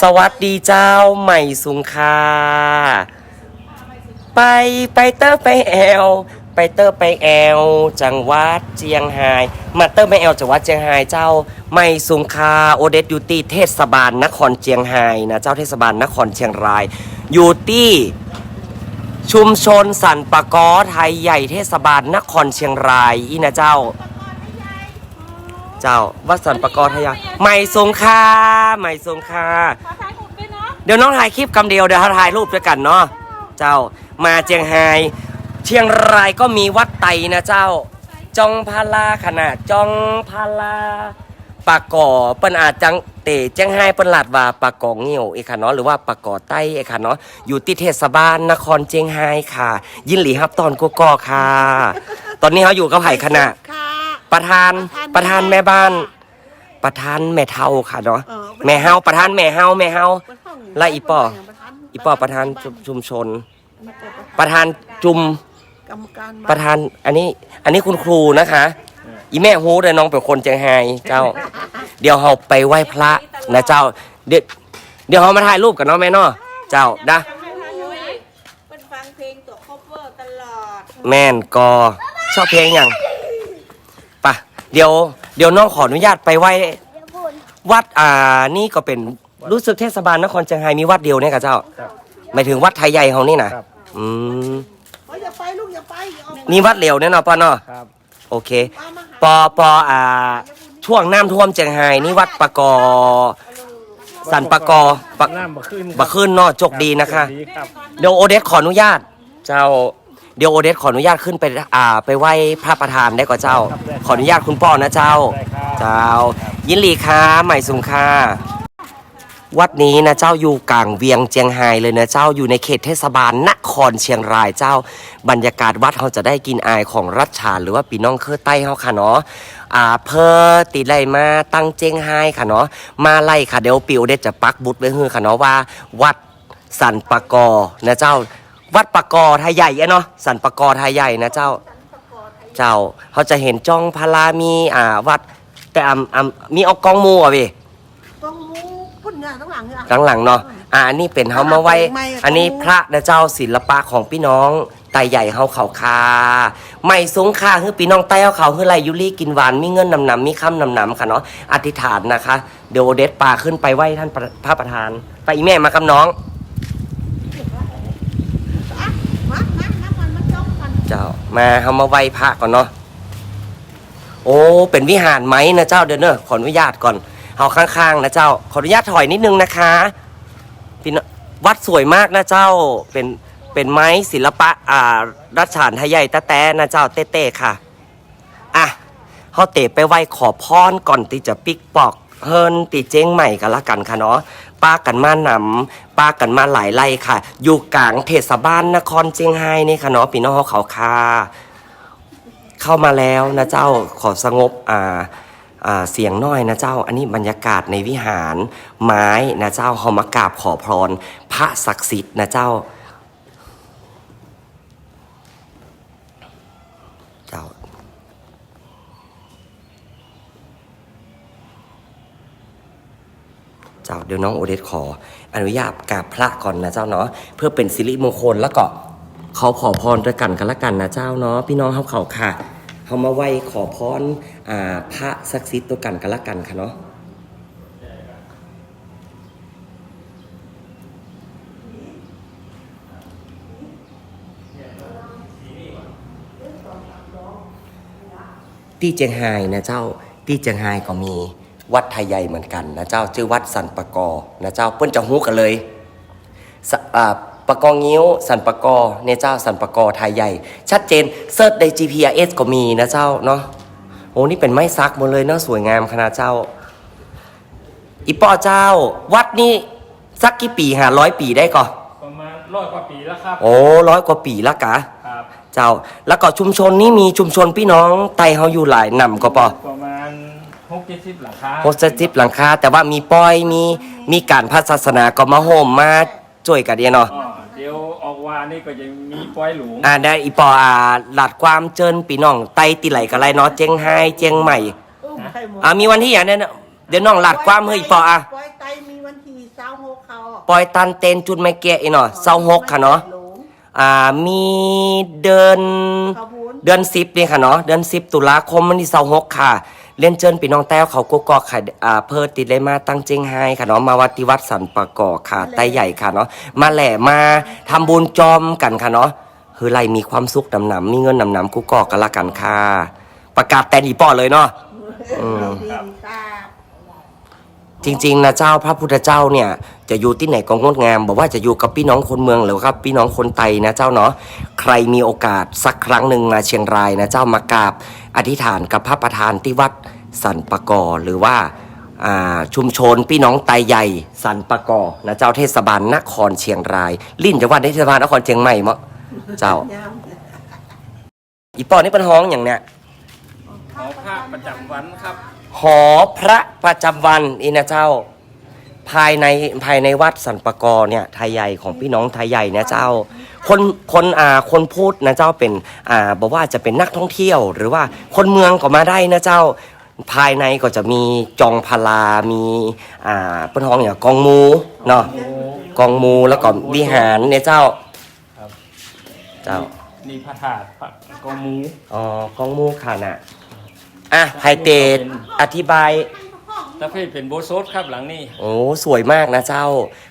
สวัสดีเจ้าใหม่สุงคา ไปไปเตอร์ไปแอล ไปเตอร์ไปแอล จังหวัดเจียงไฮ้มาเตอร์ไปแอลจังหวัดเจียงไฮ้เจ้าใหม่สุงคาโอเดสยูตี้เทศบาลนครเจียงไฮ้นะเจ้าเทศบาลนครเชียงรายยูตี้ชุมชนสันปะกอไทยใหญ่เทศบาลนครเชียงรายอีนะเจ้า เจ้าวัดสันปะกอไทยใหญ่ใหม่สงคาใหม่สงคาขอถ่ายรูปด้วยเนาะเดี๋ยวน้องถ่ายคลิปคำเดียวเดี๋ยวถ่ายรูปด้วยกันเนาะเจ้ามาเจียงไฮ้เชียงรายก็มีวัดไตนะเจ้า จองพาราขนาดจองพาราปากก่อเปิ้นอาจจังเตเจียงไฮ้เปิ้นลาดว่าปากก่อเงี้ยวเอกค่ะเนาะหรือว่าปากก่อไต้เอกค่ะเนาะอยู่ที่เทศบาลนครเจียงไฮ้ค่ะ ยินหลีครับตอนกกอค่ะ ตอนนี้เขาอยู่กับไผ่ขนาดค่ะ ประธานประธานแม่บ้าน ประธานแม่เท่าค่ะเนาะแม่เฮาประธานแม่เฮาแม่เฮาไล่อีป่ออีปอประธานชุมชุมชน ประธานจุมกรรมการประธานอันนี้ อันนี้คุณครูนะคะ อีแม่ฮู้เลยน้องเป็นคนเจียงไฮ้เจ้า เดี๋ยวเราไปไหว้พระนะเจ้า เดี๋ยวเดี๋ยวเรามาถ่ายรูปกันเนาะแม่เนาะเจ้านะเป็นฟังเพลงตัวคอเวอร์ตลอด แม่นกอชอบเพลงอย่างปะ เดี๋ยวเดี๋ยวน้องขออนุญาตไปไหว้วัดอ่านี่ก็เป็นรู้สึกเทศบาลนครเชียงไฮ้มีวัดเดียวเนี่ยกับเจ้าครับ หมายถึงวัดไทยใหญ่เขานี่นะครับ อืมเฮ้ยอย่าไปลูกอย่าไปอย่าออกนี่วัดเหลวเนี่ยเนาะป้าเนาะครับ โอเค มามาหาปอปออ่าช่วงน้ำท่วมเจียงไฮ้นี่วัดปะกอ สันปะกอปะน้ำบะขึ้นบะขึ้นเนาะโชคดีนะคะดีครับเดี๋ยวโอเดสขออนุญาต เจ้า เดี๋ยวโอเดสขออนุญาตขึ้นไปอ่าไปไหว้พระประธานได้ก่อนเจ้า ขออนุญาตคุณพ่อนะเจ้าได้ครับเจ้า ยินหลีค้าใหม่สุงค่าวัดนี้นะเจ้าอยู่กลางเวียงเจียงไฮ้เลยนะเจ้าอยู่ในเขตเทศบาลนครเชียงรายเจ้า บรรยากาศวัดเขาจะได้กินอายของรัชชาหรือว่าปีน้องเครือใต้เขาค่ะเนาะอ่าเพอติดไล่มาตั้งเจียงไฮ้ค่ะเนาะมาไล่ค่ะเดี๋ยวปิวเดจะปักบุตรไว้ฮือค่ะเนาะว่า วัดสันปะกอนะเจ้า วัดปะกอไทยใหญ่อะเนาะสันปะกอไทยใหญ่นะเจ้า เจ้าเขาจะเห็นจ้องพารามีอ่าวัดแต่อ่ำอ่ำมีเอากองมูอะพี่ต้องมูพุ่นเนี่ยทั้งหลังเนี่ยหลังหลังๆเนาะอ่าอันนี้เป็นเฮามาไว้ไม่อะอันนี้พระนะเจ้าศิลปะของพี่น้องไตใหญ่เฮาเขาคาไม่สงค่าคือพี่น้องไตเฮาเขาคือไรยุลี่กินหวานมีเงินนำนำมีคำนำนำค่ะเนาะอธิษฐานนะคะ เดี๋ยวเดดปลาขึ้นไปไหว้ท่านประพระประธาน ไปอีแม่มากับน้อง อะมามามามันมาจ้องกัน เจ้า มาเฮามาไหว้พระก่อนเนาะโอ้เป็นวิหารไหมนะเจ้าเดี๋ยวเนอะขออนุญาตก่อนเฮาข้างๆนะเจ้า ขออนุญาตถอยนิดนึงนะคะพี่วัดสวยมากนะเจ้าเป็นเป็นไม้ศิลปะอ่ารัชานทยใหญ่ตะแต้นะเจ้าเต้ๆค่ะอะเฮาเตะไปไหว้ขอพรก่อนที่จะปิกปอกเฮินตีเจ้งใหม่กันละกันค่ะเนาะ ป้ากันมาหนำป้ากันมาหลายไร่ค่ะ อยู่กลางเทศบาลนครเจียงไฮ้นี่ค่ะเนาะพี่น้องเขาคาเข้ามาแล้วนะเจ้าขอสงบอ่าอ่าเสียงน้อยนะเจ้า อันนี้บรรยากาศในวิหารไม้นะเจ้าเฮามากราบขอพร พระศักดิ์สิทธิ์นะเจ้า เจ้าเดี๋ยวน้องโอเดสขอ อนุญาตกราบพระก่อนนะเจ้าเนาะเพื่อเป็นสิริมงคลแล้วก็เขาขอพรด้วยกันกันละกันนะเจ้าเนาะพี่น้องเขาเขาค่ะเขามาไหว้ขอพรอ่าพระศักดิ์สิทธิ์ตัวกันกันละกันค่ะเนาะที่เจียงไฮ้นะเจ้าที่เจียงไฮ้ก็มี วัดไทยใหญ่เหมือนกันนะเจ้าชื่อวัดสันปะกอนะเจ้าเปิ้นจะฮู้กันเลยสะอ่าปะกองิ้ว สันปะกอเนี่ยเจ้าสันปะกอไทยใหญ่ ชัดเจนเซิร์ชใน GPS ก็มีนะเจ้าเนาะโอ้นี่เป็นไม้ซักหมดเลยเนาะสวยงามขนาดเจ้า อีปอเจ้า วัดนี่สักกี่ปีหาร้อยปีได้ก่อประมาณร้อยกว่าปีแล้วครับ โอ้ร้อยกว่าปีละกะครับ เจ้าแล้วก็ชุมชนนี้มีชุมชนพี่น้องไตเฮาอยู่หลายนำก็ปอประมาณ หกเจ็ดสิบหลังคาโฮสเทิปหลังคาแต่ว่ามีปอยมีมีการพัฒศาสนาก็มาโฮมมาช่วยกันเดียเนาะ อ๋อเดี๋ยวออกวานี่ก็ยังมีปอยหลวงอ่าได้อีปออ่าหลัดความเจินปีน้องไตติไหลกันไรเนาะเจียงไฮ้เจียงใหม่อุ้มใครหมดอ่ามีวันที่อย่างนั้นน่ะเดี๋ยวน้องหลัดความเฮ้ยปออะปอยไตมีวันที่เช้าหกเขาปอยตันเตนจุนไม่เกะอีเนาะเศร้าหกค่ะเนาะหลงอ่ามีเดือนขบวนเดือนสิบนี่ค่ะเนาะเดือนสิบตุลาคมวันที่เสาหกค่ะ เล่นเจิญปีน้องแต้วเขากุกกอกค่ะอ่าเพิดติดเลยมาตั้งเจงไฮค่ะเนาะมาวัดที่วัดสันปะกอกค่ะไตใหญ่ค่ะเนาะมาแหล่มาทำบุญจอมกันค่ะเนาะคือไรมีความสุขนำหนำมีเงินนำหนำกุกกอกกันละกันค่ะ ประกาศแต่ดีป้อเลยเนาะ อืมดีค่ะจริงๆนะเจ้าพระพุทธเจ้าเนี่ยจะอยู่ที่ไหนก็งดงามบอกว่าจะอยู่กับพี่น้องคนเมืองหรือครับพี่น้องคนไตนะเจ้าเนาะใครมีโอกาสสักครั้งหนึ่งมาเชียงรายนะเจ้ามากราบ อธิษฐานกับพระประธานที่วัดสันปะกอหรือว่าอ่าชุมชนพี่น้องไตใหญ่สันปะกอนะเจ้าเทศบาลนครเชียงราย ลิ้นจะว่าเทศบาลนครเชียงใหม่มั้เจ้ายามอีปอนี่เป็นห้องอย่างเนี้ยหอพระประจำวันครับหอพระประจำวันอีนะเจ้า ภายในภายในวัดสันปะกอเนี่ยไทยใหญ่ของพี่น้องไทยใหญ่นะเจ้าคนคนอ่าคนพูดนะเจ้าเป็นอ่าบอกว่าจะเป็นนักท่องเที่ยว หรือว่าคนเมืองก็มาได้นะเจ้าภายในก็จะมีจองพลา มีอ่าเป็นห้องอย่างกองมูเนาะกองมูแล้วก็วิหารเนี่ยเจ้าครับ เจ้านี่พระธาตุพระกองหมู อ๋อกองมูค่ะน่ะอะไพเตดอธิบาย ตะเพศเป็นโบโซดครับหลังนี้ โอ้สวยมากนะเจ้า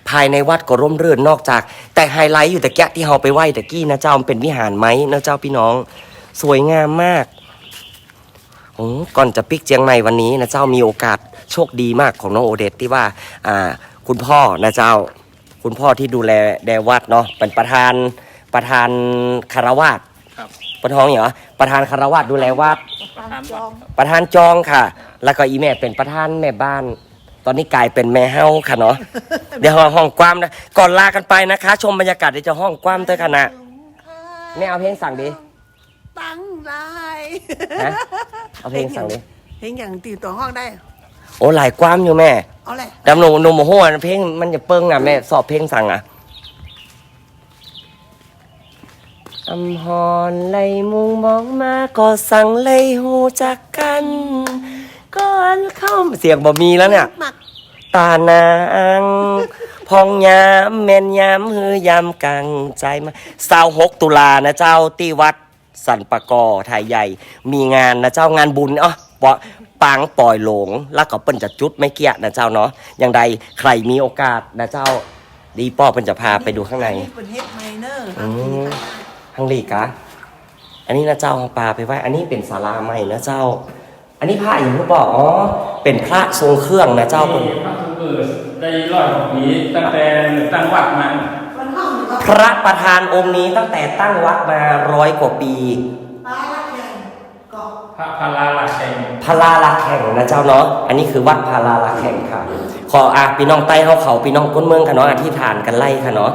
ภายในวัดก็ร่มรื่นนอกจาก แต่ไฮไลท์อยู่แต่แกะที่เราไปไหว้ตะกี้นะเจ้ามันเป็นวิหารไหมนะเจ้าพี่น้อง สวยงามมากโอ้ก่อนจะปิกเจียงใหม่วันนี้นะเจ้ามีโอกาสโชคดีมากของน้องโอเดตที่ว่า อ่า คุณพ่อนะเจ้า คุณพ่อที่ดูแลแดวัดเนาะเป็นประธานประธานคารวาส ประธานเหรอประธานคารวาสดูแลวัด ประธานวัดครับประธานจองค่ะ แล้วก็อีแม่เป็นประธานแม่บ้าน ตอนนี้กลายเป็นแม่เฮาค่ะเนาะ เดี๋ยวห้องความนะ ก่อนลากันไปนะคะ ชมบรรยากาศเดี๋ยวจะห้องความเถอะค่ะนะแม่เอาเพลงสั่งดิ ตั้งลายฮะ เอาเพลงสั่งดิ เพลงอย่างตีตัวห้องได้ โอ้หลายความอยู่แม่ เอาเลยดำหนูหนูโมโหอะเพลงมันจะเปิ้งอะแม่สอบเพลงสั่งอะ อำหอนไลมุงมองมาก็สั่งเลยหูจักกันก่อนเข้าเสียงบ่มีแล้วเนี่ย หมักตานางพองยามแม่นยามฮือยามกังใจมาเสาหกตุลานะเจ้าที่วัดสันปะกอไทยใหญ่ มีงานนะเจ้างานบุญอ๋อปะปางปล่อยหลง แล้วก็เปิ้นจะจุดไม่เกี้ยนะเจ้าเนาะอย่างใดใครมีโอกาสนะเจ้า ดีป้อเปิ้นจะพาไปดูข้างในอัเป็นเฮดไมเนอร์อืม ข้างลีกะอันนี้นะเจ้าเอาปลาไปไว้ อันนี้เป็นศาลาใหม่นะเจ้า อันนี้พระอย่างที่บอกอ๋อ เป็นพระทรงเครื่องนะเจ้านี่พระทุกเกิดได้ร้อยกว่าปีตั้งแต่ตั้งวัดมามันห้องอยู่กับพระประธานองค์นี้ตั้งแต่ตั้งวัดมาร้อยกว่าปีปลาละแข่งเกาะพระพลาลาเชงพาราลาแข่งนะเจ้าเนาะ อันนี้คือวัดพาราลาแข่งค่ะ ขออะพี่น้องใต้เขาเขาพี่น้องก้นเมืองค่ะเนาะอธิษฐานกันไล่ค่ะเนาะ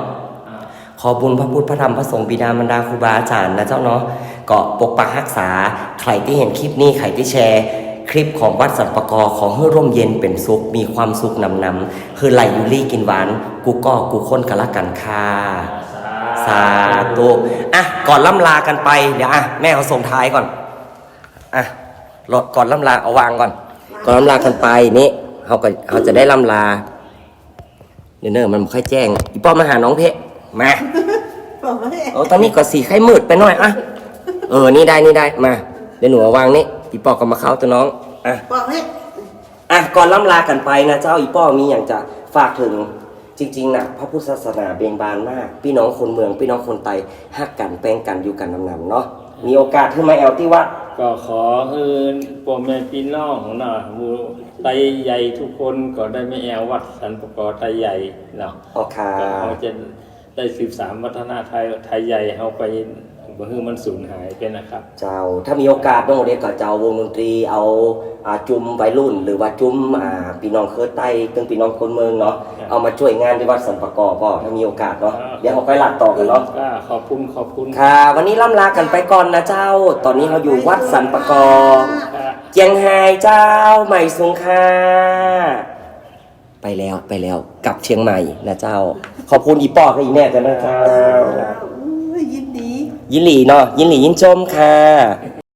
ขอบุญพระพุทธพระธรรมพระสงฆ์บิดามารดาครูบาอาจารย์นะเจ้าเนาะก็ปกปักรักษาใครที่เห็นคลิปนี้ใครที่แชร์ คลิปของวัดสันปะกอของเฮือร่มเย็นเป็นสุขมีความสุขนำนำๆคือไหลยูรี่กินหวาน กูก็กูค้นกันละกันค่ะสาธุอะก่อนล่ำลากันไปเดี๋ยวอะแม่เขาส่งท้ายก่อนอะรถก่อนล่ำลาเอาวางก่อน ก่อนล่ำลากันไปนี่เขาก็เขาจะได้ล่ำลาเดี๋ยวเนอมันไม่ค่อยแจ้งอีป้อมมาหาน้องเพะ มาบอกว่าเฮ้ยโอ้ตอนนี้ก็สีไข่มืดไปหน่อยอะเออนี่ได้นี่ได้มาเดี๋ยวหนูเอาวางนี่อีป้อก็มาเข้าตัวน้องอะบอกให้อะก่อนล่ำลากันไปนะเจ้าอีป้อมีอย่างจะฝากถึงจริงๆนะพระพุทธศาสนาเบียงบานมาก พี่น้องคนเมือง พี่น้องคนไตฮักกันแป้งกันอยู่กันนำๆเนาะมีโอกาสขึ้นมาแอลที่วัดก็ขอให้พ่อแม่พี่น้องของเราหมู่ไตใหญ่ทุกคนก็ได้ไม่แอววัดสันปกอไตใหญ่เนาะออกค่ะก็เขาจะ ได้สืบสานวัฒนธรรมไทยไทยใหญ่เขาไปบ่ให้มันสูญหายไปนะครับ เจ้าถ้ามีโอกาสน้องโอเดชก็จะเอาวงดนตรีเอาอ่าจุ่มวัยรุ่น หรือว่าจุ่มอ่าพี่น้องเคยไต้ตึงพี่น้องคนเมืองเนาะครับเอามาช่วยงานที่วัดสันปะกอพ่อถ้ามีโอกาสเนาะครับ เดี๋ยวเราค่อยหลัดต่อกันเนาะก็ขอบคุณขอบคุณค่ะ วันนี้ล่ำลากันไปก่อนนะเจ้า ตอนนี้เราอยู่วัดสันปะกอครับ เจียงไฮ้เจ้าใหม่สุงค่ะ ไปแล้วไปแล้วกลับเชียงใหม่นะเจ้า ขอบคุณอีปอกับอีแม่กันนะเจ้าอุ้ยยินดียินหลีเนาะยินหลียินชมค่ะ